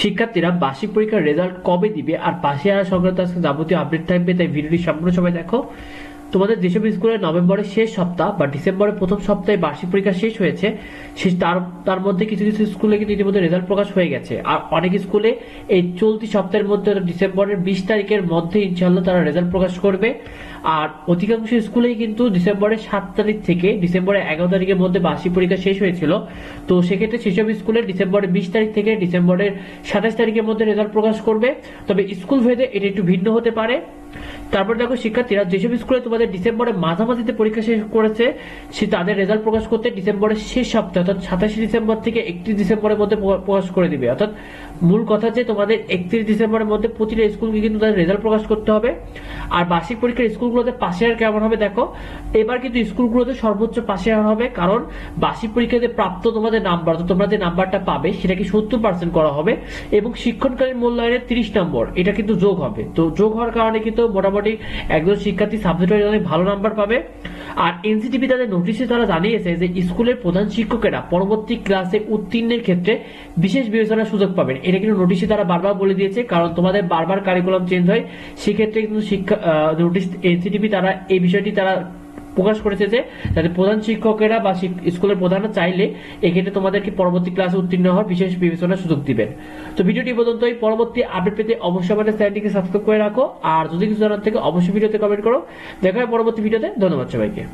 শিক্ষার্থীরা বার্ষিক পরীক্ষার রেজাল্ট কবে দিবে? আর পাশে আসা সংক্রান্ত আজকে যাবতীয় আপডেট থাকবে, তাই ভিডিওটি সম্পূর্ণ সবাই দেখো। তোমাদের যেসব স্কুলে নভেম্বরের শেষ সপ্তাহ বা ডিসেম্বরের প্রথম সপ্তাহে বার্ষিক পরীক্ষা শেষ হয়েছে, সে তার তার মধ্যে কিছু কিছু স্কুলে কিন্তু ইতিমধ্যে রেজাল্ট প্রকাশ হয়ে গেছে। আর অনেক স্কুলে এই চলতি সপ্তাহের মধ্যে ডিসেম্বরের বিশ তারিখের মধ্যে ইনশাল্লাহ তারা রেজাল্ট প্রকাশ করবে। আর অধিকাংশ স্কুলেই কিন্তু ডিসেম্বরের সাত তারিখ থেকে ডিসেম্বরের এগারো তারিখের মধ্যে বার্ষিক পরীক্ষা শেষ হয়েছিল। তো সেক্ষেত্রে সেসব স্কুলে ডিসেম্বরের বিশ তারিখ থেকে ডিসেম্বরের সাতাশ তারিখের মধ্যে রেজাল্ট প্রকাশ করবে। তবে স্কুল ভেদে এটা একটু ভিন্ন হতে পারে। তারপর দেখো, শিক্ষার্থীরা যেসব স্কুলে তোমাদের ডিসেম্বরে মাঝামাঝিতে পরীক্ষা শেষ করেছে, সে তাদের রেজাল্ট প্রকাশ করতে ডিসেম্বরের শেষ সপ্তাহে, অর্থাৎ সাতাশে ডিসেম্বর থেকে একত্রিশ ডিসেম্বরের মধ্যে প্রকা- প্রকাশ করে দিবে। অর্থাৎ মূল কথা যে তোমাদের একত্রিশ ডিসেম্বরের মধ্যে প্রতিটা স্কুলকে কিন্তু তাদের রেজাল্ট প্রকাশ করতে হবে। আর বার্ষিক পরীক্ষার স্কুলগুলোতে পাশে আর কেমন হবে দেখো? এবার কিন্তু স্কুলগুলোতে সর্বোচ্চ পাশে হবে, কারণ বার্ষিক পরীক্ষাতে প্রাপ্ত তোমাদের নাম্বার তোমরা যে নাম্বারটা পাবে সেটাকে সত্তর পার্সেন্ট করা হবে এবং শিক্ষণকালীন মূল্যায়নের তিরিশ নম্বর, এটা কিন্তু যোগ হবে। তো যোগ হওয়ার কারণে কিন্তু মোটামুটি একজন শিক্ষার্থী সাবজেক্ট ভালো নাম্বার পাবে। আর এনসিটিভি তাদের নোটিশে তারা জানিয়েছে যে স্কুলের প্রধান শিক্ষকেরা পরবর্তী ক্লাসে উত্তীর্ণের ক্ষেত্রে বিশেষ বিবেচনার সুযোগ পাবেন। এটা কিন্তু নোটিশে তারা বারবার বলে দিয়েছে, কারণ তোমাদের বারবার কারিকুলাম চেঞ্জ হয়। সেক্ষেত্রে কিন্তু শিক্ষা নোটিশ এনসিটিভি তারা এই বিষয়টি তারা প্রকাশ করেছে যে, যাতে প্রধান শিক্ষকেরা বা স্কুলের প্রধানরা চাইলে এক্ষেত্রে তোমাদেরকে পরবর্তী ক্লাসে উত্তীর্ণ হওয়ার বিশেষ বিবেচনার সুযোগ দিবেন। তো ভিডিওটি এই পর্যন্তই। পরবর্তী আপডেট পেতে অবশ্যই আমাদের চ্যানেলটিকে সাবস্ক্রাইব করে রাখো। আর যদি কিছু জানার থেকে, অবশ্যই ভিডিওতে কমেন্ট করো। দেখা হয় পরবর্তী ভিডিওতে। ধন্যবাদ সবাইকে।